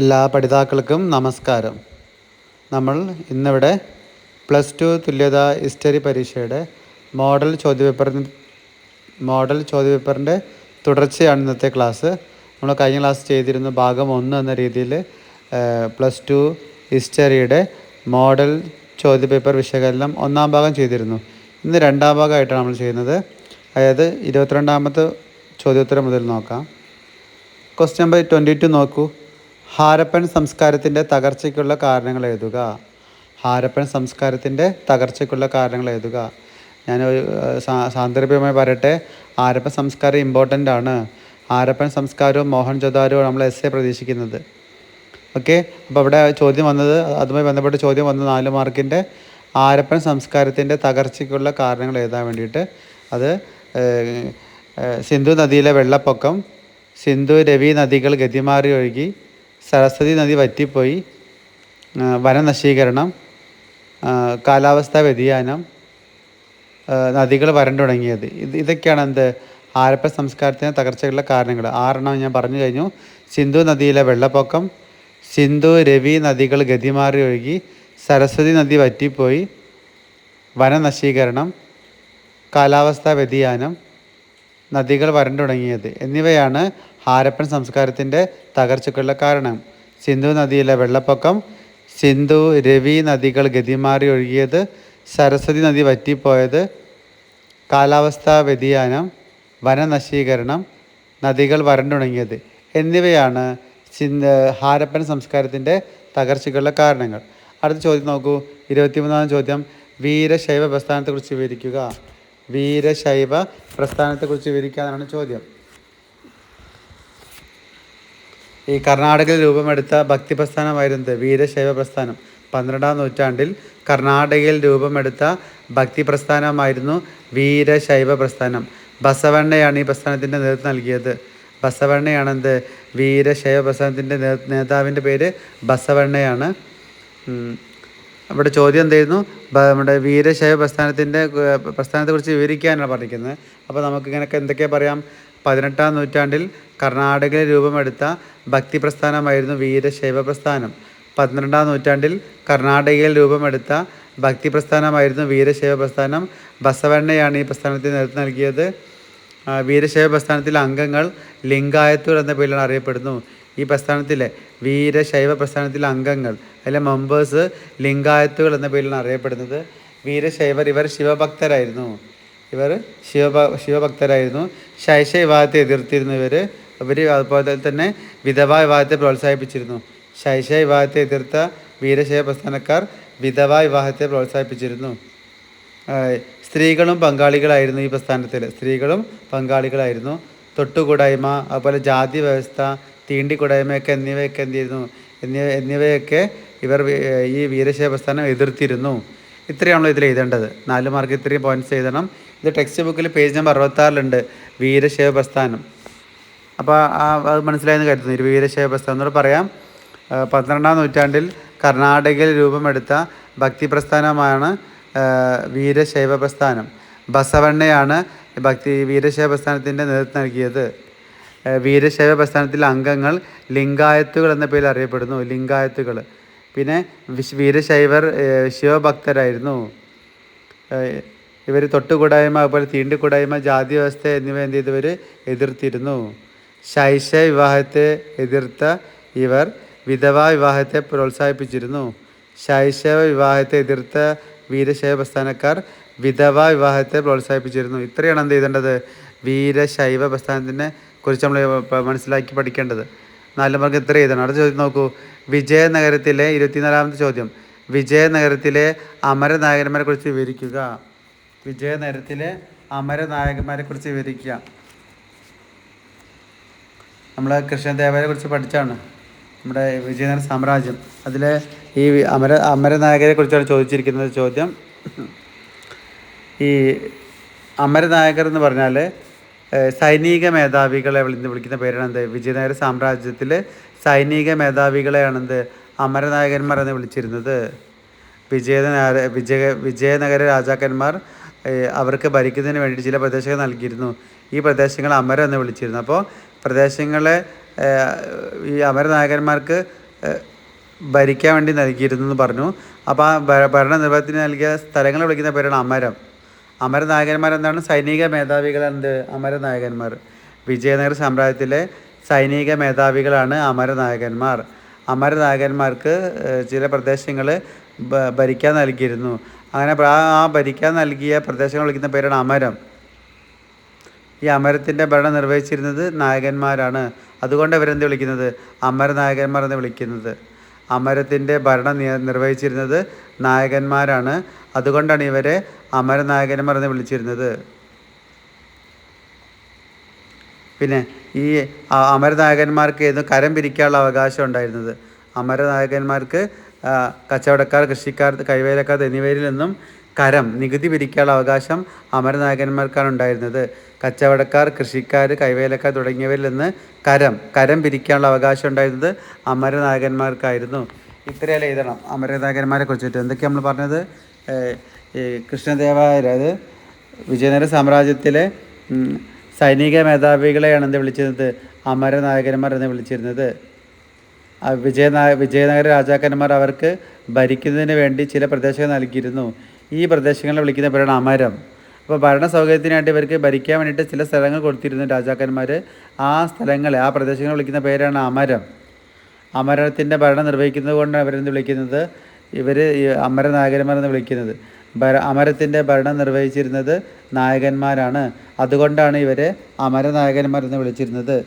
എല്ലാ പഠിതാക്കൾക്കും നമസ്കാരം. നമ്മൾ ഇന്നിവിടെ പ്ലസ് ടു തുല്യതാ ഹിസ്റ്ററി പരീക്ഷയുടെ മോഡൽ ചോദ്യപേപ്പറിന് മോഡൽ ചോദ്യപേപ്പറിന്റെ തുടർച്ചയാണ് ഇന്നത്തെ ക്ലാസ്. നമ്മൾ കഴിഞ്ഞ ക്ലാസ് ചെയ്തിരുന്ന ഭാഗം ഒന്ന് എന്ന രീതിയിൽ പ്ലസ് ടു ഹിസ്റ്ററിയുടെ മോഡൽ ചോദ്യപേപ്പർ വിശകലനം ഒന്നാം ഭാഗം ചെയ്തിരുന്നു. ഇന്ന് രണ്ടാം ഭാഗമായിട്ടാണ് നമ്മൾ ചെയ്യുന്നത്. അതായത് ഇരുപത്തിരണ്ടാമത്തെ ചോദ്യോത്തരം മുതൽ നോക്കാം. ക്വസ്റ്റ്യൻ നമ്പർ ട്വന്റി ടു നോക്കൂ. ഹാരപ്പൻ സംസ്കാരത്തിന്റെ തകർച്ചയ്ക്കുള്ള കാരണങ്ങൾ എഴുതുക. ഹാരപ്പൻ സംസ്കാരത്തിന്റെ തകർച്ചയ്ക്കുള്ള കാരണങ്ങൾ എഴുതുക. ഞാൻ സാന്ദർഭികമായി പറയട്ടെ. ഹാരപ്പൻ സംസ്കാരം ഇമ്പോർട്ടന്റ് ആണ്. ഹാരപ്പൻ സംസ്കാരവും മോഹൻ ജോദാരോ നമ്മൾ എസ് എ പ്രതീക്ഷിക്കുന്നത്. ഓക്കെ അപ്പോൾ അവിടെ ചോദ്യം വന്നത് അതുമായി ബന്ധപ്പെട്ട ചോദ്യം വന്നത് നാല് മാർക്കിന്റെ ആരപ്പൻ സംസ്കാരത്തിന്റെ തകർച്ചയ്ക്കുള്ള കാരണങ്ങൾ എഴുതാൻ വേണ്ടിയിട്ട് അത് സിന്ധു നദിയിലെ വെള്ളപ്പൊക്കം സിന്ധു രവി നദികൾ ഗതിമാറി ഒഴുകി സരസ്വതി നദി വറ്റിപ്പോയി. വനനശീകരണം കാലാവസ്ഥാ വ്യതിയാനം നദികൾ വരണ്ടു തുടങ്ങിയത്. ഇത് ഇതൊക്കെയാണ് എന്ത് ആരപ്പ സംസ്കാരത്തിന് തകർച്ചകളുടെ കാരണങ്ങൾ. ആറെണ്ണം ഞാൻ പറഞ്ഞു കഴിഞ്ഞു. സിന്ധു നദിയിലെ വെള്ളപ്പൊക്കം സിന്ധു രവി നദികൾ ഗതിമാറി ഒഴുകി സരസ്വതി നദി വറ്റിപ്പോയി വനനശീകരണം കാലാവസ്ഥാ വ്യതിയാനം നദികൾ വരണ്ടു തുടങ്ങിയത്. എന്നിവയാണ് ഹാരപ്പൻ സംസ്കാരത്തിന്റെ തകർച്ചയ്ക്കുള്ള കാരണം. സിന്ധു നദിയിലെ വെള്ളപ്പൊക്കം സിന്ധു രവി നദികൾ ഗതിമാറി ഒഴുകിയത് സരസ്വതി നദി വറ്റിപ്പോയത് കാലാവസ്ഥാ വ്യതിയാനം വനനശീകരണം നദികൾ വരണ്ടുണങ്ങിയത് എന്നിവയാണ് സിന്ധ ഹാരപ്പൻ സംസ്കാരത്തിന്റെ തകർച്ചയ്ക്കുള്ള കാരണങ്ങൾ. അടുത്ത ചോദ്യം നോക്കൂ. ഇരുപത്തിമൂന്നാം ചോദ്യം. വീരശൈവ പ്രസ്ഥാനത്തെക്കുറിച്ച് വിവരിക്കുക. വീരശൈവ പ്രസ്ഥാനത്തെക്കുറിച്ച് വിവരിക്കുക എന്നാണ് ചോദ്യം. ഈ കർണാടകയിൽ രൂപമെടുത്ത ഭക്തി പ്രസ്ഥാനമായിരുന്നത് വീരശൈവ പ്രസ്ഥാനം. പന്ത്രണ്ടാം നൂറ്റാണ്ടിൽ കർണാടകയിൽ രൂപമെടുത്ത ഭക്തി പ്രസ്ഥാനമായിരുന്നു വീരശൈവ പ്രസ്ഥാനം. ബസവണ്ണയാണ് ഈ പ്രസ്ഥാനത്തിന്റെ നേതൃത്വം നൽകിയത്. ബസവണ്ണയാണ് എന്ത് വീരശൈവ പ്രസ്ഥാനത്തിന്റെ നേതാവിന്റെ പേര് ബസവണ്ണയാണ്. അവിടെ ചോദ്യം എന്തായിരുന്നു നമ്മുടെ വീരശൈവ പ്രസ്ഥാനത്തിന്റെ പ്രസ്ഥാനത്തെക്കുറിച്ച് വിവരിക്കാനാണ് പറഞ്ഞിരിക്കുന്നത്. അപ്പോൾ നമുക്ക് ഇങ്ങനെയൊക്കെ എന്തൊക്കെ പറയാം? പതിനെട്ടാം നൂറ്റാണ്ടിൽ കർണാടകയിൽ രൂപമെടുത്ത ഭക്തി പ്രസ്ഥാനമായിരുന്നു വീരശൈവ പ്രസ്ഥാനം പന്ത്രണ്ടാം നൂറ്റാണ്ടിൽ കർണാടകയിൽ രൂപമെടുത്ത ഭക്തി പ്രസ്ഥാനമായിരുന്നു വീരശൈവ പ്രസ്ഥാനം ബസവണ്ണയാണ് ഈ പ്രസ്ഥാനത്തിന് നേതൃത്വം നൽകിയത്. വീരശൈവ പ്രസ്ഥാനത്തിലെ അംഗങ്ങൾ ലിംഗായത്തൂർ എന്ന പേരിലാണ് അറിയപ്പെടുന്നു. ഈ പ്രസ്ഥാനത്തിലെ വീരശൈവ പ്രസ്ഥാനത്തിലെ അംഗങ്ങൾ അതിലെ മെമ്പേഴ്സ് ലിംഗായത്തുകൾ എന്ന പേരിലാണ് അറിയപ്പെടുന്നത്. വീരശൈവർ ഇവർ ശിവഭക്തരായിരുന്നു. ഇവർ ശിവഭ ശിവഭക്തരായിരുന്നു. ശൈശ വിവാഹത്തെ എതിർത്തിരുന്നു ഇവർ ഇവർ അതുപോലെ തന്നെ വിധവ വിവാഹത്തെ പ്രോത്സാഹിപ്പിച്ചിരുന്നു. ശൈശ വിവാഹത്തെ എതിർത്ത വീരശൈവ പ്രസ്ഥാനക്കാർ വിധവാ വിവാഹത്തെ പ്രോത്സാഹിപ്പിച്ചിരുന്നു. സ്ത്രീകളും പങ്കാളികളായിരുന്നു ഈ പ്രസ്ഥാനത്തിൽ സ്ത്രീകളും പങ്കാളികളായിരുന്നു. തൊട്ടുകൂടായ്മ അതുപോലെ ജാതി വ്യവസ്ഥ തീണ്ടിക്കൂടായ്മയൊക്കെ എന്നിവയൊക്കെ എന്ത് ചെയ്യുന്നു എന്നിവ എന്നിവയൊക്കെ ഇവർ ഈ വീരശൈവ പ്രസ്ഥാനം എതിർത്തിരുന്നു. ഇത്രയാണല്ലോ ഇതിൽ എഴുതേണ്ടത്. നാല് മാർക്ക് ഇത്രയും പോയിന്റ്സ് എഴുതണം. ഇത് ടെക്സ്റ്റ് ബുക്കിൽ പേജ് നമ്പർ അറുപത്താറിലുണ്ട്. വീരശൈവ പ്രസ്ഥാനം. അപ്പോൾ ആ അത് മനസ്സിലായെന്ന് കരുതുന്നു. ഇരുവീരശൈവ പ്രസ്ഥാനം എന്നോട് പറയാം പന്ത്രണ്ടാം നൂറ്റാണ്ടിൽ കർണാടകയിൽ രൂപമെടുത്ത ഭക്തി പ്രസ്ഥാനമാണ് വീരശൈവ പ്രസ്ഥാനം ബസവണ്ണയാണ് ഭക്തി വീരശൈവ പ്രസ്ഥാനത്തിന്റെ നേതൃത്വം നൽകിയത്. വീരശൈവ പ്രസ്ഥാനത്തിലെ അംഗങ്ങൾ ലിംഗായത്തുകൾ എന്ന പേരിൽ അറിയപ്പെടുന്നു ലിംഗായത്തുകൾ. പിന്നെ വീരശൈവർ ശിവഭക്തരായിരുന്നു. ഇവർ തൊട്ടുകൂടായ്മ അതുപോലെ തീണ്ടിക്കൂടായ്മ ജാതി വ്യവസ്ഥ എന്നിവ എന്ത് ചെയ്തവർ എതിർത്തിരുന്നു. ശൈശ വിവാഹത്തെ എതിർത്ത ഇവർ വിധവാ വിവാഹത്തെ പ്രോത്സാഹിപ്പിച്ചിരുന്നു. ശൈശവ വിവാഹത്തെ എതിർത്ത വീരശൈവ പ്രസ്ഥാനക്കാർ വിധവാ വിവാഹത്തെ പ്രോത്സാഹിപ്പിച്ചിരുന്നു. ഇത്രയാണ് എന്ത് ചെയ്തേണ്ടത് വീരശൈവ പ്രസ്ഥാനത്തിനെ കുറിച്ച് നമ്മൾ മനസ്സിലാക്കി പഠിക്കേണ്ടത്. നാല് മാർക്ക് ഇത്ര എഴുതണം? അടുത്ത ചോദ്യം നോക്കൂ. വിജയനഗരത്തിലെ ഇരുപത്തിനാലാമത്തെ ചോദ്യം. വിജയനഗരത്തിലെ അമരനായകന്മാരെ കുറിച്ച് വിവരിക്കുക. വിജയനഗരത്തിലെ അമരനായകന്മാരെ കുറിച്ച് വിവരിക്കുക. നമ്മൾ കൃഷ്ണദേവരെ കുറിച്ച് പഠിച്ചാണ്. നമ്മുടെ വിജയനഗര സാമ്രാജ്യം. അതിൽ ഈ അമര അമരനായകരെ കുറിച്ചാണ് ചോദിച്ചിരിക്കുന്നത് ചോദ്യം. ഈ അമരനായകർ എന്ന് പറഞ്ഞാൽ സൈനിക മേധാവികളെ വിളി വിളിക്കുന്ന പേരാണ് എന്ത് വിജയനഗര സാമ്രാജ്യത്തിൽ സൈനിക മേധാവികളെയാണ് എന്ത് അമരനായകന്മാർ എന്ന് വിളിച്ചിരുന്നത്. വിജയനഗര വിജയ വിജയനഗര രാജാക്കന്മാർ അവർക്ക് ഭരിക്കുന്നതിന് വേണ്ടി ചില പ്രദേശങ്ങൾ നൽകിയിരുന്നു. ഈ പ്രദേശങ്ങൾ അമരം എന്ന് വിളിച്ചിരുന്നു. അപ്പോൾ പ്രദേശങ്ങളെ ഈ അമരനായകന്മാർക്ക് ഭരിക്കാൻ വേണ്ടി നൽകിയിരുന്നു എന്ന് പറഞ്ഞു. അപ്പോൾ ആ ഭരണ നിർവഹത്തിന് നൽകിയ സ്ഥലങ്ങളെ വിളിക്കുന്ന പേരാണ് അമരം. അമരനായകന്മാർ എന്താണ് സൈനിക മേധാവികൾ അമരനായകന്മാർ. അമര വിജയനഗര സാമ്രാജ്യത്തിലെ സൈനിക മേധാവികളാണ് അമര നായകന്മാർ അമര നായകന്മാർക്ക് ഏഹ്, ചില പ്രദേശങ്ങൾ ഭരിക്കാൻ നൽകിയിരുന്നു. അങ്ങനെ ആ ഭരിക്കാൻ നൽകിയ പ്രദേശങ്ങൾ വിളിക്കുന്ന പേരാണ് അമരം. ഈ അമരത്തിന്റെ ഭരണം നിർവഹിച്ചിരുന്നത് നായകന്മാരാണ്. അതുകൊണ്ട് അവരെന്ത് വിളിക്കുന്നത്? അമരനായകന്മാർ എന്ന് വിളിക്കുന്നത്. അമരത്തിന്റെ ഭരണം നിർവഹിച്ചിരുന്നത് നായകന്മാരാണ്. അതുകൊണ്ടാണ് ഇവരെ അമരനായകന്മാർ എന്ന് വിളിച്ചിരുന്നത്. പിന്നെ ഈ അമരനായകന്മാർക്ക് ഏതും കരം പിരിക്കാനുള്ള അവകാശം ഉണ്ടായിരുന്നത്. അമരനായകന്മാർക്ക് കച്ചവടക്കാർ കൃഷിക്കാർ കൈവേലക്കാർ എന്നിവരിൽ നിന്നും കരം നികുതി പിരിക്കാനുള്ള അവകാശം അമരനായകന്മാർക്കാണ് ഉണ്ടായിരുന്നത് കച്ചവടക്കാർ കൃഷിക്കാർ കൈവേലക്കാർ തുടങ്ങിയവരിൽ നിന്ന് കരം കരം പിരിക്കാനുള്ള അവകാശം ഉണ്ടായിരുന്നത് അമരനായകന്മാർക്കായിരുന്നു. ഇത്രയല്ല എഴുതണം. അമരനായകന്മാരെ കുറിച്ചിട്ട് എന്തൊക്കെയാണ് നമ്മൾ പറഞ്ഞത്? കൃഷ്ണദേവായ അതായത് വിജയനഗര സാമ്രാജ്യത്തിലെ സൈനിക മേധാവികളെയാണ് എന്ത് വിളിച്ചിരുന്നത്? അമരനായകന്മാർ എന്ന് വിളിച്ചിരുന്നത്. വിജയനായ വിജയനഗര രാജാക്കന്മാർ അവർക്ക് ഭരിക്കുന്നതിന് വേണ്ടി ചില പ്രദേശങ്ങൾ നൽകിയിരുന്നു. ഈ പ്രദേശങ്ങളെ വിളിക്കുന്ന പേരാണ് അമരം. അപ്പോൾ ഭരണ സൗകര്യത്തിനായിട്ട് ഇവർക്ക് ഭരിക്കാൻ വേണ്ടിയിട്ട് ചില സ്ഥലങ്ങൾ കൊടുത്തിരുന്നു രാജാക്കന്മാർ ആ സ്ഥലങ്ങളെ ആ പ്രദേശങ്ങളെ വിളിക്കുന്ന പേരാണ് അമരം. അമരത്തിന്റെ ഭരണം നിർവഹിക്കുന്നത് കൊണ്ടാണ് ഇവരെന്ത് വിളിക്കുന്നത്? ഇവർ അമര നായകന്മാരെന്ന് വിളിക്കുന്നത്. ഭര അമരത്തിന്റെ ഭരണം നിർവഹിച്ചിരുന്നത് നായകന്മാരാണ്. അതുകൊണ്ടാണ് ഇവരെ അമരനായകന്മാരെന്ന് വിളിച്ചിരുന്നത്.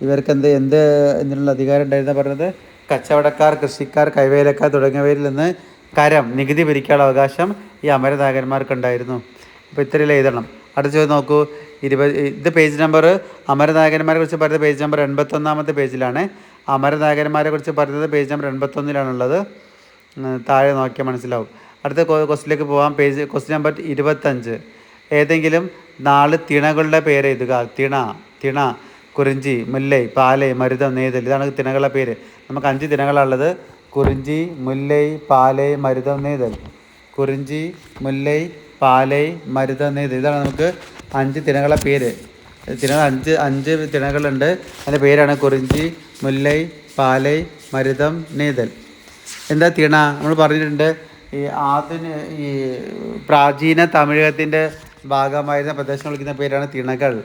ഇവർക്ക് എന്ത് എന്ത് എന്തിനുള്ള അധികാരം ഉണ്ടായിരുന്ന പറഞ്ഞത്? കച്ചവടക്കാർ കൃഷിക്കാർ കൈവേലക്കാർ തുടങ്ങിയവരിൽ നിന്ന് കരം നികുതി പിരിക്കാനുള്ള അവകാശം ഈ അമരനായകന്മാർക്കുണ്ടായിരുന്നു. അപ്പോൾ ഇത്രയും എഴുതണം. അടുത്ത ചോദ്യം നോക്കൂ. ഇരുപത് ഇത് പേജ് നമ്പർ അമരനായകന്മാരെ കുറിച്ച് പറയുന്നത് പേജ് നമ്പർ എൺപത്തൊന്നാമത്തെ പേജിലാണ് അമരനായകന്മാരെ കുറിച്ച് പറയുന്നത് പേജ് നമ്പർ എൺപത്തൊന്നിലാണുള്ളത്. താഴെ നോക്കിയാൽ മനസ്സിലാവും. അടുത്ത ക്വസ്റ്റിലേക്ക് പോകാം പേജ് ക്വസ്റ്റ്യൻ നമ്പർ ഇരുപത്തഞ്ച്. ഏതെങ്കിലും നാല് തിണകളുടെ പേര് എഴുതുക. തിണ തിണ കുറിഞ്ചി മുല്ലൈ പാലൈ മരുതം നെയ്തൽ. ഇതാണ് തിണകളുടെ പേര്. നമുക്ക് അഞ്ച് തിണകളാണുള്ളത്. കുറിഞ്ചി മുല്ലൈ പാലൈ മരുതം നെയ്തൽ. കുറിഞ്ചി മുല്ലൈ പാലൈ മരുതം നെയ്തൽ. ഇതാണ് നമുക്ക് അഞ്ച് തിനകളെ പേര്. തിന അഞ്ച് അഞ്ച് തിണകളുണ്ട്. അതിന്റെ പേരാണ് കുറിഞ്ചി മുല്ലൈ പാലൈ മരുതം നെയ്തൽ. എന്താ തിണ? നമ്മൾ പറഞ്ഞിട്ടുണ്ട് ഈ ആധുനിക ഈ പ്രാചീന തമിഴകത്തിന്റെ ഭാഗമായിരുന്ന പ്രദേശം വിളിക്കുന്ന പേരാണ് തിണകൾ.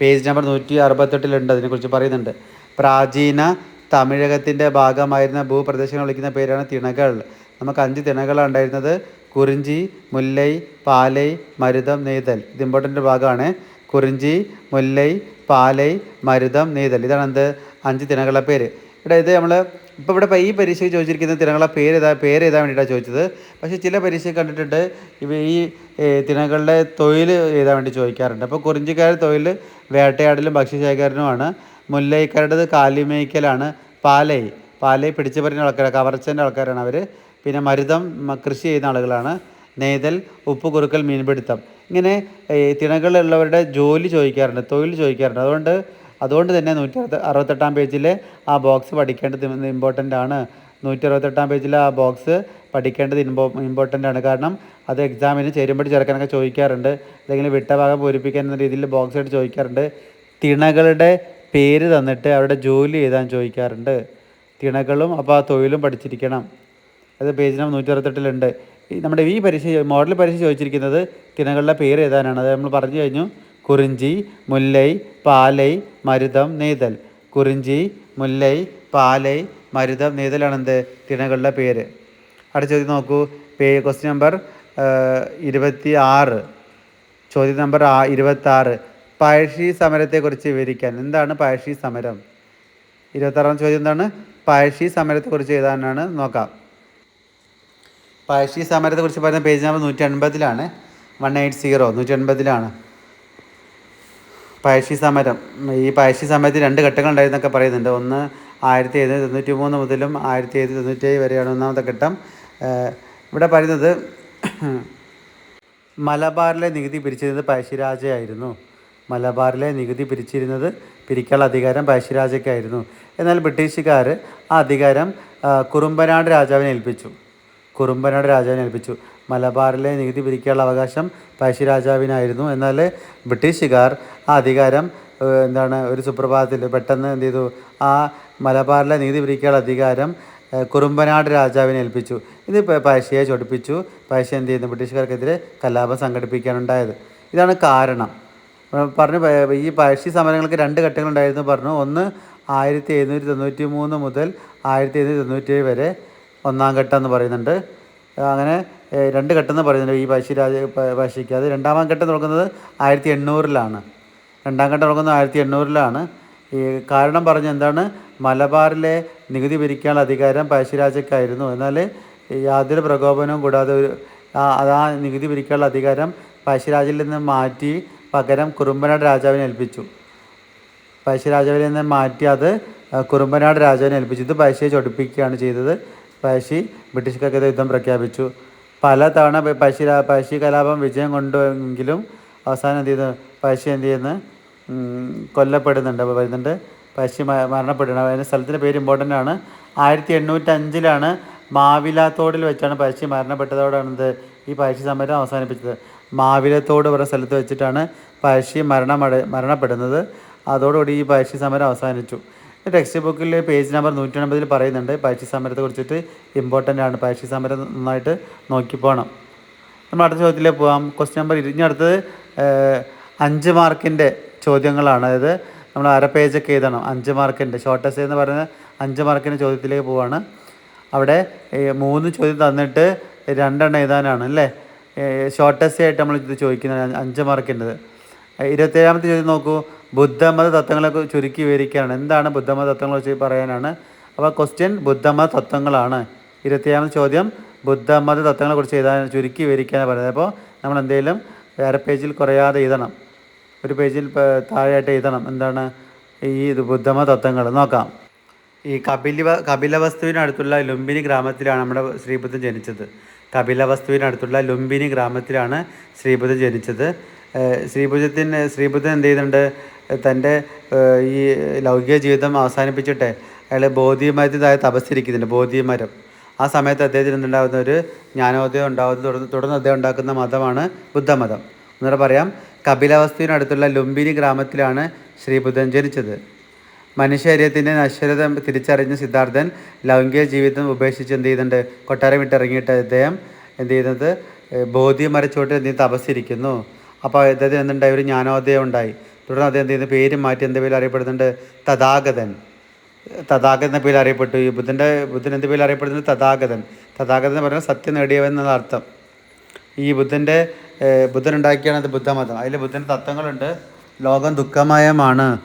പേജ് നമ്പർ നൂറ്റി അറുപത്തെട്ടിലുണ്ട്. അതിനെക്കുറിച്ച് പറയുന്നുണ്ട്. പ്രാചീന തമിഴകത്തിന്റെ ഭാഗമായിരുന്ന ഭൂപ്രദേശങ്ങൾ വിളിക്കുന്ന പേരാണ് തിണകൾ. നമുക്ക് അഞ്ച് തിണകളാണ് ഉണ്ടായിരുന്നത്. കുറിഞ്ചി മുല്ലൈ പാലൈ മരുതം നെയ്തൽ. ഇത് ഇമ്പോർട്ടന്റ് ഭാഗമാണ്. കുറിഞ്ചി മുല്ലൈ പാലൈ മരുതം നെയ്തൽ. ഇതാണ് എന്ത്? അഞ്ച് തിണകളുടെ പേര്. ഇവിടെ ഇത് നമ്മൾ ഇപ്പോൾ ഇവിടെ ഈ പരീക്ഷയ്ക്ക് ചോദിച്ചിരിക്കുന്ന തിണകളുടെ പേര് ഏതാ പേര് ഏതാ വേണ്ടിയിട്ടാണ് ചോദിച്ചത്? പക്ഷേ ചില പരീക്ഷ കണ്ടിട്ടുണ്ട് ഇവ ഈ തിണകളുടെ തൊഴിൽ എഴുതാൻ വേണ്ടി ചോദിക്കാറുണ്ട്. അപ്പോൾ കുറിഞ്ചിക്കാരുടെ തൊഴിൽ വേട്ടയാടലും ഭക്ഷ്യശേഖരണവുമാണ് മുല്ലൈക്കാരുടേത് കാലിമേയ്ക്കലാണ് പാലൈ. പാലൈ പിടിച്ചു പറഞ്ഞ ആൾക്കാരാണ് കവർച്ചന്റെ ആൾക്കാരാണ് അവർ പിന്നെ മരുതം കൃഷി ചെയ്യുന്ന ആളുകളാണ്. നെയ്തൽ ഉപ്പ് കുറുക്കൽ മീൻപിടുത്തം. ഇങ്ങനെ തിണകളിലുള്ളവരുടെ ജോലി ചോദിക്കാറുണ്ട് തൊഴിൽ ചോദിക്കാറുണ്ട്. അതുകൊണ്ട് അതുകൊണ്ട് തന്നെ നൂറ്റി അറുപത്തി അറുപത്തെട്ടാം പേജിലെ ആ ബോക്സ് പഠിക്കേണ്ടത് ഇമ്പോർട്ടന്റ് ആണ്. നൂറ്റി അറുപത്തെട്ടാം പേജിലെ ആ ബോക്സ് പഠിക്കേണ്ടത് ഇമ്പോ ഇമ്പോർട്ടന്റ് ആണ്. കാരണം അത് എക്സാമിന് ചേരുമ്പോൾ ചേർക്കാനൊക്കെ ചോദിക്കാറുണ്ട്. അല്ലെങ്കിൽ വിട്ട ഭാഗം പൂരിപ്പിക്കാൻ എന്ന രീതിയിൽ ബോക്സ് ആയിട്ട് ചോദിക്കാറുണ്ട്. തിണകളുടെ പേര് തന്നിട്ട് അവരുടെ ജോലി എഴുതാൻ ചോദിക്കാറുണ്ട്. തിണകളും അപ്പോൾ ആ തൊഴിലും പഠിച്ചിരിക്കണം. അത് പേജ് നമ്പർ നൂറ്റി അറുപത്തെട്ടിലുണ്ട് നമ്മുടെ ഈ പരീക്ഷ മോഡൽ പരീക്ഷ ചോദിച്ചിരിക്കുന്നത് തിണകളുടെ പേര് എഴുതാനാണ്. അത് നമ്മൾ പറഞ്ഞു കഴിഞ്ഞു. കുറിഞ്ചി മുല്ലൈ പാലൈ മരുതം നെയ്തൽ. കുറിഞ്ചി മുല്ലൈ പാലൈ മരുതം നെയ്തലാണ് എന്ത് തിണകളുടെ പേര്. അടുത്ത ചോദ്യം നോക്കൂ. പേ ക്വസ്റ്റ്യൻ നമ്പർ ഇരുപത്തി ആറ് ചോദ്യം നമ്പർ ആ ഇരുപത്താറ്. പഴശ്ശി സമരത്തെക്കുറിച്ച് വിവരിക്കാൻ. എന്താണ് പഴശ്ശി സമരം? ഇരുപത്താറാം ചോദ്യം എന്താണ്? പഴശ്ശി സമരത്തെക്കുറിച്ച് എഴുതാനാണ് നോക്കാം. പഴശ്ശി സമരത്തെക്കുറിച്ച് പറയുന്ന പേജ് നമ്പർ നൂറ്റി എൺപതിലാണ് വൺ എയ്റ്റ് സീറോ നൂറ്റി എൺപതിലാണ് പഴശ്ശി സമരം. ഈ പഴശ്ശി സമരത്തിൽ രണ്ട് ഘട്ടങ്ങൾ ഉണ്ടായിരുന്നൊക്കെ പറയുന്നുണ്ട്. ഒന്ന് ആയിരത്തി എഴുന്നൂറ്റി തൊണ്ണൂറ്റി മൂന്ന് മുതലും ആയിരത്തി എഴുന്നൂറ്റി തൊണ്ണൂറ്റേഴ് വരെയാണ് ഒന്നാമത്തെ ഘട്ടം. ഇവിടെ പറയുന്നത് മലബാറിലെ നികുതി പിരിച്ചിരുന്നത് പഴശ്ശിരാജയായിരുന്നു. മലബാറിലെ നികുതി പിരിച്ചിരുന്നത് പിരിക്കാനുള്ള അധികാരം പഴശ്ശിരാജയ്ക്കായിരുന്നു. എന്നാൽ ബ്രിട്ടീഷുകാർ ആ അധികാരം കുറുമ്പനാട് രാജാവിനെ ഏൽപ്പിച്ചു. കുറുമ്പനാട് രാജാവിനെ ഏൽപ്പിച്ചു. മലബാറിലെ നികുതി പിരിക്കാനുള്ള അവകാശം പഴശ്ശിരാജാവിനായിരുന്നു. എന്നാൽ ബ്രിട്ടീഷുകാർ ആ അധികാരം എന്താണ് ഒരു സുപ്രഭാതത്തിൽ പെട്ടെന്ന് എന്ത് ചെയ്തു? ആ മലബാറിലെ നികുതി പിരിക്കാനുള്ള അധികാരം കുറുമ്പനാട് രാജാവിനെ ഏൽപ്പിച്ചു. ഇത് പഴശ്ശിയെ ചൊടിപ്പിച്ചു. പഴശ്ശി എന്ത് ചെയ്യുന്നു? ബ്രിട്ടീഷുകാർക്കെതിരെ കലാപം സംഘടിപ്പിക്കാനുണ്ടായത് ഇതാണ് കാരണം. പറഞ്ഞു ഈ പഴശ്ശി സമരങ്ങൾക്ക് രണ്ട് ഘട്ടങ്ങളുണ്ടായിരുന്നു പറഞ്ഞു. ഒന്ന് ആയിരത്തി എഴുന്നൂറ്റി തൊണ്ണൂറ്റി മൂന്ന് മുതൽ ആയിരത്തി എഴുന്നൂറ്റി തൊണ്ണൂറ്റി ഏഴ് വരെ ഒന്നാം ഘട്ടം എന്ന് പറയുന്നുണ്ട്. അങ്ങനെ രണ്ട് ഘട്ടം എന്ന് പറയുന്നുണ്ട് ഈ പഴശ്ശി രാജ പഴശ്ശിക്ക്. അത് രണ്ടാം ഘട്ടം തുടങ്ങുന്നത് ആയിരത്തി എണ്ണൂറിലാണ് രണ്ടാം ഘട്ടം തുടങ്ങുന്നത് ആയിരത്തി എണ്ണൂറിലാണ് ഈ കാരണം പറഞ്ഞ എന്താണ്? മലബാറിലെ നികുതി പിരിക്കാനുള്ള അധികാരം പഴശ്ശിരാജയ്ക്കായിരുന്നു എന്നാൽ യാതൊരു പ്രകോപനവും കൂടാതെ ഒരു ആ നികുതി പിരിക്കാനുള്ള അധികാരം പഴശ്ശിരാജയിൽ നിന്ന് മാറ്റി പകരം കുറുമ്പനാട് രാജാവിനെ ഏൽപ്പിച്ചു. പഴശ്ശിരാജാവിൽ നിന്ന് മാറ്റി അത് കുറുമ്പനാട് രാജാവിനെ ഏൽപ്പിച്ചു. ഇത് പഴശ്ശിയെ ചൊടിപ്പിക്കുകയാണ് ചെയ്തത്. പഴശ്ശി ബ്രിട്ടീഷുകാർക്കെതിരെ യുദ്ധം പ്രഖ്യാപിച്ചു. പലതവണ പഴശ്ശി പഴശ്ശി കലാപം വിജയം കൊണ്ടുവെങ്കിലും അവസാനം എന്ത് ചെയ്യുന്നു പഴശ്ശി എന്ത് ചെയ്യുന്നു? കൊല്ലപ്പെടുന്നുണ്ട് അപ്പോൾ വരുന്നുണ്ട്. പഴശ്ശി മരണപ്പെടുന്നു അതിന്റെ സ്ഥലത്തിന്റെ പേര് ഇമ്പോർട്ടന്റ് ആണ്. ആയിരത്തി എണ്ണൂറ്റഞ്ചിലാണ് മാവിലാത്തോടിൽ വെച്ചാണ് പഴശ്ശി മരണപ്പെട്ടതോടാണ് ഈ പഴശ്ശി സമരം അവസാനിപ്പിച്ചത്. മാവിലത്തോട് പറഞ്ഞ സ്ഥലത്ത് വെച്ചിട്ടാണ് പഴശ്ശി മരണമട മരണപ്പെടുന്നത്. അതോടുകൂടി ഈ പഴശ്ശി സമരം അവസാനിച്ചു. ടെക്സ്റ്റ് ബുക്കിൽ പേജ് നമ്പർ നൂറ്റി അൻപതിൽ പറയുന്നുണ്ട് പഴശ്ശി സമരത്തെ കുറിച്ചിട്ട് ഇമ്പോർട്ടന്റ് ആണ്. പഴശ്ശി സമരം നന്നായിട്ട് നോക്കി പോകണം നമ്മൾ അടുത്ത ചോദ്യത്തിലേക്ക് പോകാം ക്വസ്റ്റ്യൻ നമ്പർ ഇനി അടുത്തത് അഞ്ച് മാർക്കിന്റെ ചോദ്യങ്ങളാണ്. അതായത് നമ്മൾ അര പേജൊക്കെ എഴുതണം. അഞ്ച് മാർക്കിന്റെ ഷോർട്ടസ്റ്റ് എന്ന് പറയുന്ന അഞ്ച് മാർക്കിന്റെ ചോദ്യത്തിലേക്ക് പോവാണ്. അവിടെ മൂന്ന് ചോദ്യം തന്നിട്ട് രണ്ടെണ്ണം എഴുതാനാണ് അല്ലേ? ഷോർട്ടസ്റ്റ് ആയിട്ട് നമ്മൾ ഇത് ചോദിക്കുന്നത് അഞ്ച് മാർക്കിന്റെത് ഇരുപത്തേഴാമത്തെ ചോദ്യം നോക്കൂ. ബുദ്ധമത തത്വങ്ങളെ ചുരുക്കി വിവരിക്കുകയാണ്. എന്താണ് ബുദ്ധമത തത്വങ്ങളെ വെച്ച് പറയാനാണ്? അപ്പോൾ ക്വസ്റ്റ്യൻ ബുദ്ധമത തത്വങ്ങളാണ്. ഇരുപത്തിയേഴാമത്തെ ചോദ്യം ബുദ്ധമത തത്വങ്ങളെ കുറിച്ച് എഴുതാൻ ചുരുക്കി വിവരിക്കാനാണ് പറയുന്നത്. അപ്പോൾ നമ്മൾ എന്തെങ്കിലും വേറെ പേജിൽ കുറയാതെ എഴുതണം. ഒരു പേജിൽ താഴെയായിട്ട് എഴുതണം. എന്താണ് ഈ ഇത് ബുദ്ധമത തത്വങ്ങൾ? നോക്കാം. ഈ കപില കപിലവസ്തുവിനടുത്തുള്ള ലുംബിനി ഗ്രാമത്തിലാണ് നമ്മുടെ ശ്രീബുദ്ധൻ ജനിച്ചത്. കപിലവസ്തുവിനടുത്തുള്ള ലുംബിനി ഗ്രാമത്തിലാണ് ശ്രീബുദ്ധൻ ജനിച്ചത്. ശ്രീബുദ്ധത്തിന് ശ്രീബുദ്ധൻ എന്ത് ചെയ്യുന്നുണ്ട് തന്റെ ഈ ലൗകിക ജീവിതം അവസാനിപ്പിച്ചിട്ട് അയാൾ ബോധിമരത്തിനായി തപസ്സിരിക്കുന്നുണ്ട് ബോധിമരം. ആ സമയത്ത് അദ്ദേഹത്തിന് എന്തുണ്ടാകുന്ന ഒരു ജ്ഞാനോദയം ഉണ്ടാകുന്നത് തുടർന്ന് തുടർന്ന് അദ്ദേഹം ഉണ്ടാക്കുന്ന മതമാണ് ബുദ്ധമതം. എന്നിട്ട് പറയാം കപിലവസ്തുവിനടുത്തുള്ള ലുംബിനി ഗ്രാമത്തിലാണ് ശ്രീബുദ്ധൻ ജനിച്ചത്. മനുഷ്യരീരത്തിന്റെ നശ്വരത തിരിച്ചറിഞ്ഞ സിദ്ധാർത്ഥൻ ലൗകിക ജീവിതം ഉപേക്ഷിച്ച് എന്ത് ചെയ്യുന്നുണ്ട് കൊട്ടാരം വിട്ടിറങ്ങിയിട്ട് അദ്ദേഹം എന്ത് ചെയ്യുന്നത് ബോധ്യം ബോധി മരച്ചോട്ട് എന്ത് ചെയ്യുന്നത് തപസ്സിരിക്കുന്നു. അപ്പോൾ അദ്ദേഹത്തിന് എന്തുണ്ടായി? ഒരു ജ്ഞാനോദയം ഉണ്ടായി. തുടർന്ന് അദ്ദേഹം എന്ത് ചെയ്യുന്നു പേര് മാറ്റി എന്ത് പേരിൽ അറിയപ്പെടുന്നുണ്ട്? തഥാഗതൻ. തഥാഗതൻ എന്ന പേരിൽ അറിയപ്പെട്ടു. ഈ ബുദ്ധന്റെ ബുദ്ധൻ എന്ത് പേരിൽ അറിയപ്പെടുന്നത് തഥാഗതൻ. തഥാഗതൻ എന്ന് പറഞ്ഞാൽ സത്യം നേടിയവൻ എന്നുള്ള അർത്ഥം. ഈ ബുദ്ധന്റെ ബുദ്ധൻ ഉണ്ടാക്കിയാണ് അത് ബുദ്ധമതം. അതിൽ ബുദ്ധന്റെ തത്വങ്ങളുണ്ട്. ലോകം ദുഃഖമയമാണ്.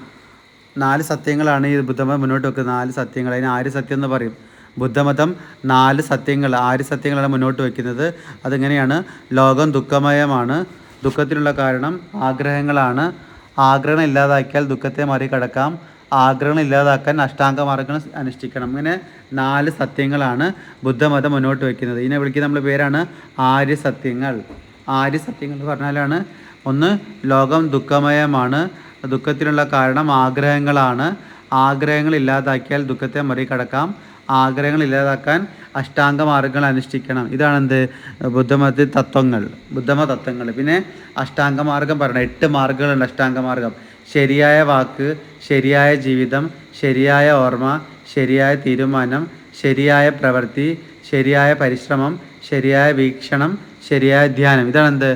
നാല് സത്യങ്ങളാണ് ഈ ബുദ്ധമതം മുന്നോട്ട് വെക്കുന്നത്. നാല് സത്യങ്ങൾ. അതിന് ആര് സത്യം എന്ന് പറയും? ബുദ്ധമതം നാല് സത്യങ്ങൾ. ആര് സത്യങ്ങളാണ് മുന്നോട്ട് വയ്ക്കുന്നത് അതെങ്ങനെയാണ്? ലോകം ദുഃഖമയമാണ്. ദുഃഖത്തിനുള്ള കാരണം ആഗ്രഹങ്ങളാണ്. ആഗ്രഹം ഇല്ലാതാക്കിയാൽ ദുഃഖത്തെ മറികടക്കാം. ആഗ്രഹം ഇല്ലാതാക്കാൻ അഷ്ടാംഗ മാർഗങ്ങൾ അനുഷ്ഠിക്കണം. ഇങ്ങനെ നാല് സത്യങ്ങളാണ് ബുദ്ധമതം മുന്നോട്ട് വയ്ക്കുന്നത് ഇതിനെ വിളിക്കുന്ന നമ്മുടെ പേരാണ് ആര്യ സത്യങ്ങൾ. ആര്യ സത്യങ്ങൾ എന്ന് പറഞ്ഞാലാണ് ഒന്ന് ലോകം ദുഃഖമയമാണ്. ദുഃഖത്തിനുള്ള കാരണം ആഗ്രഹങ്ങളാണ്. ആഗ്രഹങ്ങൾ ഇല്ലാതാക്കിയാൽ ദുഃഖത്തെ മറികടക്കാം. ആഗ്രഹങ്ങൾ ഇല്ലാതാക്കാൻ അഷ്ടാംഗ മാർഗങ്ങൾ അനുഷ്ഠിക്കണം. ഇതാണ് എന്ത് ബുദ്ധമത തത്വങ്ങൾ. ബുദ്ധമ തത്വങ്ങൾ. പിന്നെ അഷ്ടാംഗ മാർഗം പറയണം. എട്ട് മാർഗങ്ങളുണ്ട് അഷ്ടാംഗ മാർഗം. ശരിയായ വാക്ക് ശരിയായ ജീവിതം ശരിയായ ഓർമ്മ ശരിയായ തീരുമാനം ശരിയായ പ്രവൃത്തി ശരിയായ പരിശ്രമം ശരിയായ വീക്ഷണം ശരിയായ ധ്യാനം. ഇതാണ് എന്ത്?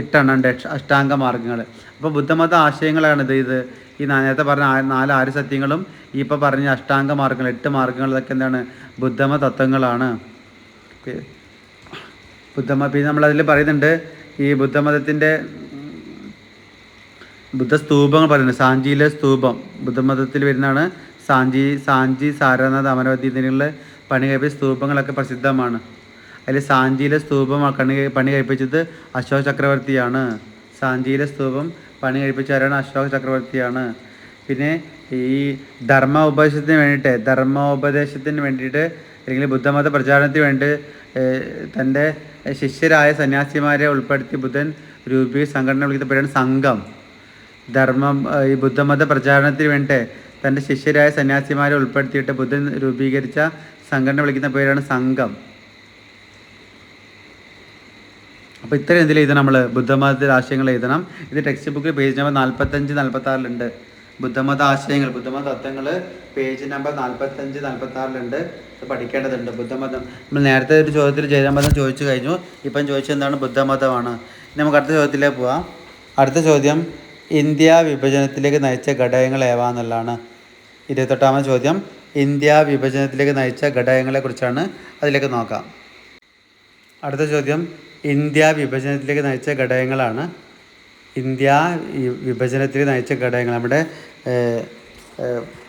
എട്ടെണ്ണം അഷ്ടാംഗ മാർഗങ്ങൾ അപ്പോൾ ബുദ്ധമത ആശയങ്ങളാണ് ഇത്. ഇത് ഈ നേരത്തെ പറഞ്ഞ നാല് ആര് സത്യങ്ങളും ഈ ഇപ്പോൾ പറഞ്ഞ അഷ്ടാംഗ മാർഗങ്ങൾ എട്ട് മാർഗങ്ങൾ ഇതൊക്കെ എന്താണ്? ബുദ്ധമ തത്വങ്ങളാണ്. ബുദ്ധമ പിന്നെ നമ്മളതിൽ പറയുന്നുണ്ട് ഈ ബുദ്ധമതത്തിന്റെ ബുദ്ധസ്തൂപങ്ങൾ പറയുന്നത്. സാഞ്ചിയിലെ സ്തൂപം. ബുദ്ധമതത്തിൽ വരുന്നതാണ് സാഞ്ചി സാഞ്ചി സാരനാഥ് അമരവതി എന്നിവയുള്ള പണി കഴിപ്പിച്ച സ്തൂപങ്ങളൊക്കെ പ്രസിദ്ധമാണ്. അതിൽ സാഞ്ചിയിലെ സ്തൂപം കണി പണി കഴിപ്പിച്ചത് അശോക് ചക്രവർത്തിയാണ്. സാഞ്ചിയിലെ സ്തൂപം പണി കഴിപ്പിച്ചവരാണ് അശോക് ചക്രവർത്തിയാണ്. പിന്നെ ഈ ധർമ്മ ഉപദേശത്തിന് വേണ്ടിയിട്ട് ധർമ്മോപദേശത്തിന് വേണ്ടിയിട്ട് അല്ലെങ്കിൽ ബുദ്ധമത പ്രചാരണത്തിന് വേണ്ടി തന്റെ ശിഷ്യരായ സന്യാസിമാരെ ഉൾപ്പെടുത്തി ബുദ്ധൻ രൂപീ സംഘടന വിളിക്കുന്ന പേരാണ് സംഘം. ധർമ്മം ഈ ബുദ്ധമത പ്രചാരണത്തിന് വേണ്ടി തന്റെ ശിഷ്യരായ സന്യാസിമാരെ ഉൾപ്പെടുത്തിയിട്ട് ബുദ്ധൻ രൂപീകരിച്ച സംഘടന വിളിക്കുന്ന പേരാണ് സംഘം. അപ്പോൾ ഇത്രയും ഇതിൽ എഴുതണം നമ്മൾ ബുദ്ധമതത്തിൽ ആശയങ്ങൾ എഴുതണം. ഇത് ടെക്സ്റ്റ് ബുക്കിൽ പേജ് നമ്പർ നാൽപ്പത്തഞ്ച് നാൽപ്പത്താറിലുണ്ട് ബുദ്ധമത ആശയങ്ങൾ ബുദ്ധമത തത്വങ്ങൾ പേജ് നമ്പർ നാൽപ്പത്തഞ്ച് നാൽപ്പത്തി ആറിലുണ്ട് ഇത് പഠിക്കേണ്ടതുണ്ട്. ബുദ്ധമതം. നമ്മൾ നേരത്തെ ഒരു ചോദ്യത്തിൽ ജൈനമതം ചോദിച്ചു കഴിഞ്ഞു. ഇപ്പം ചോദിച്ചത് എന്താണ്? ബുദ്ധമതമാണ്. നമുക്ക് അടുത്ത ചോദ്യത്തിലേക്ക് പോവാം. അടുത്ത ചോദ്യം ഇന്ത്യ വിഭജനത്തിലേക്ക് നയിച്ച ഘടകങ്ങൾ ഏവാന്നുള്ളതാണ് ഇരുപത്തെട്ടാമത് ചോദ്യം ഇന്ത്യ വിഭജനത്തിലേക്ക് നയിച്ച ഘടകങ്ങളെക്കുറിച്ചാണ് അതിലേക്ക് നോക്കാം. അടുത്ത ചോദ്യം ഇന്ത്യ വിഭജനത്തിലേക്ക് നയിച്ച ഘടകങ്ങളാണ്. ഇന്ത്യ വിഭജനത്തിലേക്ക് നയിച്ച ഘടകങ്ങൾ. നമ്മുടെ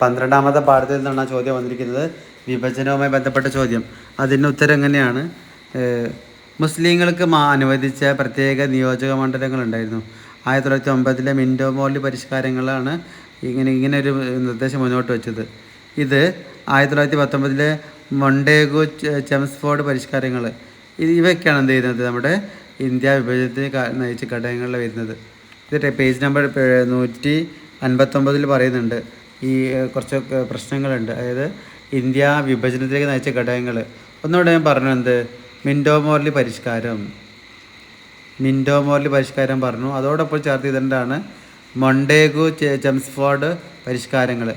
പന്ത്രണ്ടാമത്തെ പാഠത്തിൽ നിന്നാണ് ചോദ്യം വന്നിരിക്കുന്നത്. വിഭജനവുമായി ബന്ധപ്പെട്ട ചോദ്യം. അതിന്റെ ഉത്തരം എങ്ങനെയാണ്? മുസ്ലിങ്ങൾക്ക് അനുവദിച്ച പ്രത്യേക നിയോജക മണ്ഡലങ്ങൾ ഉണ്ടായിരുന്നു ആയിരത്തി തൊള്ളായിരത്തി ഒമ്പതിലെ മിൻഡോ മോലി പരിഷ്കാരങ്ങളാണ് ഇങ്ങനെ ഇങ്ങനെ ഒരു നിർദ്ദേശം മുന്നോട്ട് വെച്ചത്. ഇത് ആയിരത്തി തൊള്ളായിരത്തി പത്തൊമ്പതിലെ മൊണ്ടേഗു ചെംസ്ഫോർഡ് പരിഷ്കാരങ്ങൾ ഇവയൊക്കെയാണ് എന്ത് ചെയ്യുന്നത്? നമ്മുടെ ഇന്ത്യ വിഭജനത്തിന് നയിച്ച ഘടകങ്ങളിൽ വരുന്നത്. ഇത് പേജ് നമ്പർ നൂറ്റി അൻപത്തൊമ്പതിൽ പറയുന്നുണ്ട്. ഈ കുറച്ച് പ്രശ്നങ്ങളുണ്ട്. അതായത് ഇന്ത്യ വിഭജനത്തിലേക്ക് നയിച്ച ഘടകങ്ങൾ ഒന്നുകൂടെ ഞാൻ പറഞ്ഞത് മിൻഡോ മോർലി പരിഷ്കാരം. മിൻഡോ മോർലി പരിഷ്കാരം പറഞ്ഞു. അതോടൊപ്പം ചേർത്ത് ചെയ്തിട്ടാണ് മൊണ്ടേഗു ചെംസ്ഫോർഡ് പരിഷ്കാരങ്ങൾ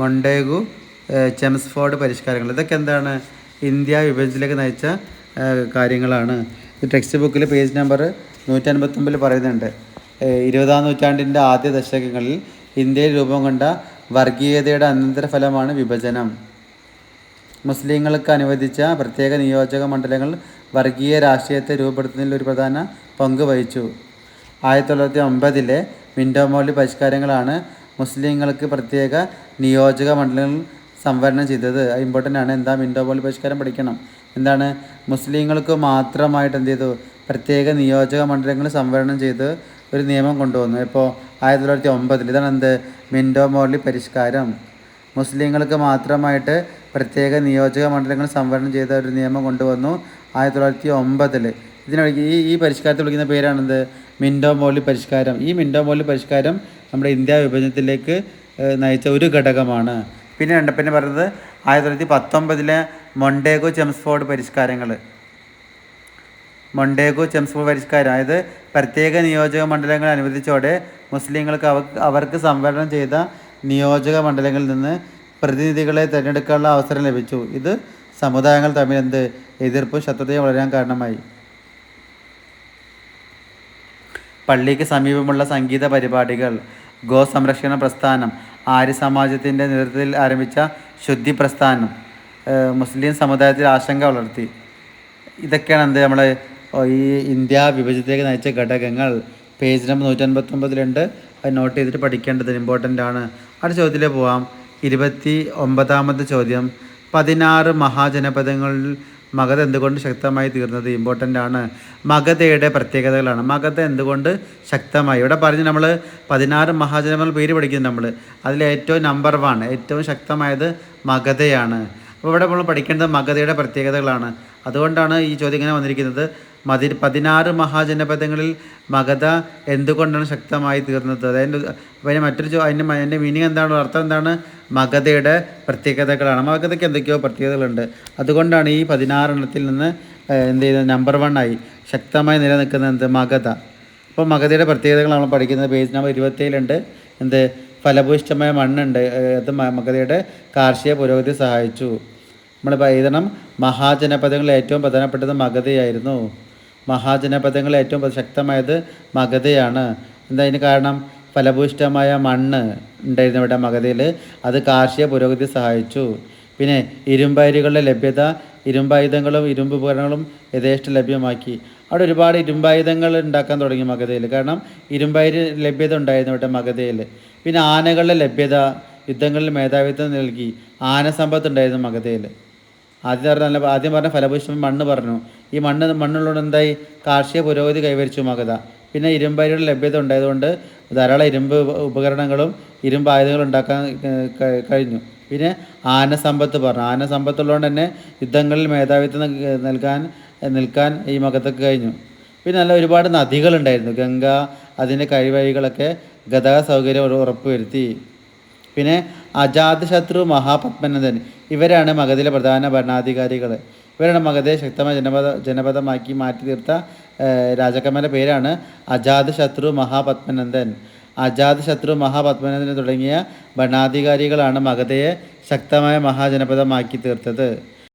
മൊണ്ടേഗു ചെംസ്ഫോർഡ് പരിഷ്കാരങ്ങൾ ഇതൊക്കെ എന്താണ്? ഇന്ത്യ വിഭജനത്തിലേക്ക് നയിച്ച കാര്യങ്ങളാണ്. ഇത് ടെക്സ്റ്റ് ബുക്കിൽ പേജ് നമ്പർ നൂറ്റൻപത്തൊമ്പതിൽ പറയുന്നുണ്ട് ഇരുപതാം നൂറ്റാണ്ടിന്റെ ആദ്യ ദശകങ്ങളിൽ ഇന്ത്യയിൽ രൂപം കൊണ്ട വർഗീയതയുടെ അനന്തരഫലമാണ് വിഭജനം. മുസ്ലിങ്ങൾക്ക് അനുവദിച്ച പ്രത്യേക നിയോജക മണ്ഡലങ്ങൾ വർഗീയ രാഷ്ട്രീയത്തെ രൂപപ്പെടുത്തുന്നതിൽ ഒരു പ്രധാന പങ്ക് വഹിച്ചു. ആയിരത്തി തൊള്ളായിരത്തി ഒമ്പതിലെ മിൻഡോമോളി പരിഷ്കാരങ്ങളാണ് മുസ്ലിങ്ങൾക്ക് പ്രത്യേക നിയോജക മണ്ഡലങ്ങൾ സംവരണം ചെയ്തത്. ഇമ്പോർട്ടന്റ് ആണ്. എന്താ മിൻഡോമോളി പരിഷ്കാരം പഠിക്കണം. എന്താണ്? മുസ്ലിങ്ങൾക്ക് മാത്രമായിട്ട് എന്ത് ചെയ്തു? പ്രത്യേക നിയോജക മണ്ഡലങ്ങൾ സംവരണം ചെയ്ത് ഒരു നിയമം കൊണ്ടുവന്നു. ഇപ്പോൾ ആയിരത്തി തൊള്ളായിരത്തി ഒമ്പതിൽ ഇതാണ് എന്ത്? മിൻഡോ മോർലി പരിഷ്കാരം. മുസ്ലിങ്ങൾക്ക് മാത്രമായിട്ട് പ്രത്യേക നിയോജക മണ്ഡലങ്ങൾ സംവരണം ചെയ്ത ഒരു നിയമം കൊണ്ടുവന്നു ആയിരത്തി തൊള്ളായിരത്തി ഒമ്പതിൽ. ഇതിനൊഴികെ ഈ ഈ പരിഷ്കാരത്തെ വിളിക്കുന്ന പേരാണെന്ത് മിൻഡോ മോർലി പരിഷ്കാരം. ഈ മിൻഡോ മോർലി പരിഷ്കാരം നമ്മുടെ ഇന്ത്യ വിഭജനത്തിലേക്ക് നയിച്ച ഒരു ഘടകമാണ്. പിന്നെ രണ്ട് പിന്നെ പറയുന്നത് ആയിരത്തി തൊള്ളായിരത്തി പത്തൊമ്പതിലെ മൊണ്ടേഗോ ചെംസ്ഫോർഡ് പരിഷ്കാരങ്ങൾ മൊണ്ടേഗോ ചെംസ്ഫോർഡ് പരിഷ്കാരം. അതായത് പ്രത്യേക നിയോജക മണ്ഡലങ്ങൾ അനുവദിച്ചോടെ മുസ്ലിങ്ങൾക്ക് അവർക്ക് സംവരണം ചെയ്ത നിയോജക മണ്ഡലങ്ങളിൽ നിന്ന് പ്രതിനിധികളെ തിരഞ്ഞെടുക്കാനുള്ള അവസരം ലഭിച്ചു. ഇത് സമുദായങ്ങൾ തമ്മിൽ എന്ത് എതിർപ്പും ശത്രുതയും വളരാൻ കാരണമായി. പള്ളിക്ക് സമീപമുള്ള സംഗീത പരിപാടികൾ ഗോ സംരക്ഷണ പ്രസ്ഥാനം ആര്യ സമാജത്തിന്റെ നേതൃത്വത്തിൽ ആരംഭിച്ച ശുദ്ധി പ്രസ്ഥാനം മുസ്ലിം സമുദായത്തിൽ ആശങ്ക വളർത്തി. ഇതൊക്കെയാണ് എന്ത് നമ്മൾ ഈ ഇന്ത്യ വിഭജനത്തിലേക്ക് നയിച്ച ഘടകങ്ങൾ. പേജ് നമ്പർ നൂറ്റൻപത്തൊമ്പതിലുണ്ട് അത് നോട്ട് ചെയ്തിട്ട് പഠിക്കേണ്ടത് ഇമ്പോർട്ടന്റ് ആണ്. അടുത്ത ചോദ്യത്തിലേക്ക് പോവാം. ഇരുപത്തി ഒമ്പതാമത്തെ ചോദ്യം. പതിനാറ് മഹാജനപദങ്ങളിൽ മഗധ എന്തുകൊണ്ട് ശക്തമായി തീർന്നത് ഇമ്പോർട്ടന്റ് ആണ്. മഗധയുടെ പ്രത്യേകതകളാണ്. മഗധ എന്തുകൊണ്ട് ശക്തമായി? ഇവിടെ പറഞ്ഞ് നമ്മൾ പതിനാറ് മഹാജനപദങ്ങൾ പേര് പഠിക്കുന്നു നമ്മൾ അതിൽ ഏറ്റവും നമ്പർ വൺ ഏറ്റവും ശക്തമായത് മഗധയാണ്. അപ്പോൾ ഇവിടെ നമ്മൾ പഠിക്കേണ്ടത് മഗധയുടെ പ്രത്യേകതകളാണ്. അതുകൊണ്ടാണ് ഈ ചോദ്യം ഇങ്ങനെ വന്നിരിക്കുന്നത്. മതി പതിനാറ് മഹാജനപദങ്ങളിൽ മഗധ എന്തുകൊണ്ടാണ് ശക്തമായി തീർന്നത്? അതായത് അപ്പോൾ അതിന് മറ്റൊരു ചോ അതിന്റെ അതിന്റെ മീനിങ് എന്താണ്? അർത്ഥം എന്താണ്? മഗധയുടെ പ്രത്യേകതകളാണ്. മഗധയ്ക്ക് എന്തൊക്കെയോ പ്രത്യേകതകളുണ്ട്. അതുകൊണ്ടാണ് ഈ പതിനാറെണ്ണത്തിൽ നിന്ന് എന്ത് ചെയ്യുന്നത് നമ്പർ വൺ ആയി. ശക്തമായി നിലനിൽക്കുന്നത് എന്ത്? മഗധ. അപ്പോൾ മഗധയുടെ പ്രത്യേകതകൾ നമ്മൾ പഠിക്കുന്നത്. പേജ് നമ്പർ ഇരുപത്തേഴിലുണ്ട് എന്ത്? ഫലഭൂയിഷ്ടമായ മണ്ണുണ്ട്. അത് മഗധയുടെ കാർഷിക പുരോഗതി സഹായിച്ചു. നമ്മൾ എഴുതണം മഹാജനപദങ്ങളിൽ ഏറ്റവും പ്രധാനപ്പെട്ടത് മഗധയായിരുന്നു. മഹാജനപദങ്ങളിൽ ഏറ്റവും ശക്തമായത് മഗധയാണ്. എന്താ അതിന് കാരണം? ഫലഭൂയിഷ്ടമായ മണ്ണ് ഉണ്ടായിരുന്നു ഇവിടെ മഗധയിൽ. അത് കാർഷിക പുരോഗതി സഹായിച്ചു. പിന്നെ ഇരുമ്പയിരുകളുടെ ലഭ്യത ഇരുമ്പായുധങ്ങളും ഇരുമ്പ് ഉപകരണങ്ങളും യഥേഷ്ടം ലഭ്യമാക്കി. അവിടെ ഒരുപാട് ഇരുമ്പായുധങ്ങൾ ഉണ്ടാക്കാൻ തുടങ്ങി മഗധയിൽ. കാരണം ഇരുമ്പായുധ ലഭ്യത ഉണ്ടായിരുന്നു ഇവിടെ മഗധയിൽ. പിന്നെ ആനകളുടെ ലഭ്യത യുദ്ധങ്ങളിൽ മേധാവിത്വം നൽകി ആനസമ്പത്ത് ഉണ്ടായിരുന്നു മഗധയിൽ. ആദ്യം പറഞ്ഞ നല്ല ആദ്യം പറഞ്ഞ ഫലഭൂഷ്ടം മണ്ണ് പറഞ്ഞു. ഈ മണ്ണ് മണ്ണുള്ളതുകൊണ്ട് എന്തായി? കാർഷിക പുരോഗതി കൈവരിച്ചു മഗധ. പിന്നെ ഇരുമ്പരിയുടെ ലഭ്യത ഉണ്ടായതുകൊണ്ട് ധാരാളം ഇരുമ്പ് ഉപകരണങ്ങളും ഇരുമ്പ് ആയുധങ്ങളും ഉണ്ടാക്കാൻ കഴിഞ്ഞു. പിന്നെ ആന സമ്പത്ത് പറഞ്ഞു. ആന സമ്പത്തുള്ളതുകൊണ്ട് തന്നെ യുദ്ധങ്ങളിൽ മേധാവിത്വം നൽ- നൽകാൻ നിൽക്കാൻ ഈ മകത്തൊക്കെ കഴിഞ്ഞു. പിന്നെ നല്ല ഒരുപാട് നദികളുണ്ടായിരുന്നു. ഗംഗ അതിന്റെ കഴിവഴികളൊക്കെ ഗതാഗത സൗകര്യം ഉറ- ഉറപ്പുവരുത്തി. പിന്നെ അജാതശത്രു മഹാപത്മനന്ദൻ. ഇവരാണ് മഗധയിലെ പ്രധാന ഭരണാധികാരികൾ ഇവരാണ് മഗധയെ ശക്തമായ ജനപദ ജനപദമാക്കി മാറ്റി തീർത്ത രാജാക്കന്മാരുടെ പേരാണ് അജാതശത്രു മഹാപത്മനന്ദൻ. അജാതശത്രു മഹാപത്മനന്ദനെ തുടങ്ങിയ ഭരണാധികാരികളാണ് മഗധയെ ശക്തമായ മഹാജനപദമാക്കി തീർത്തത്.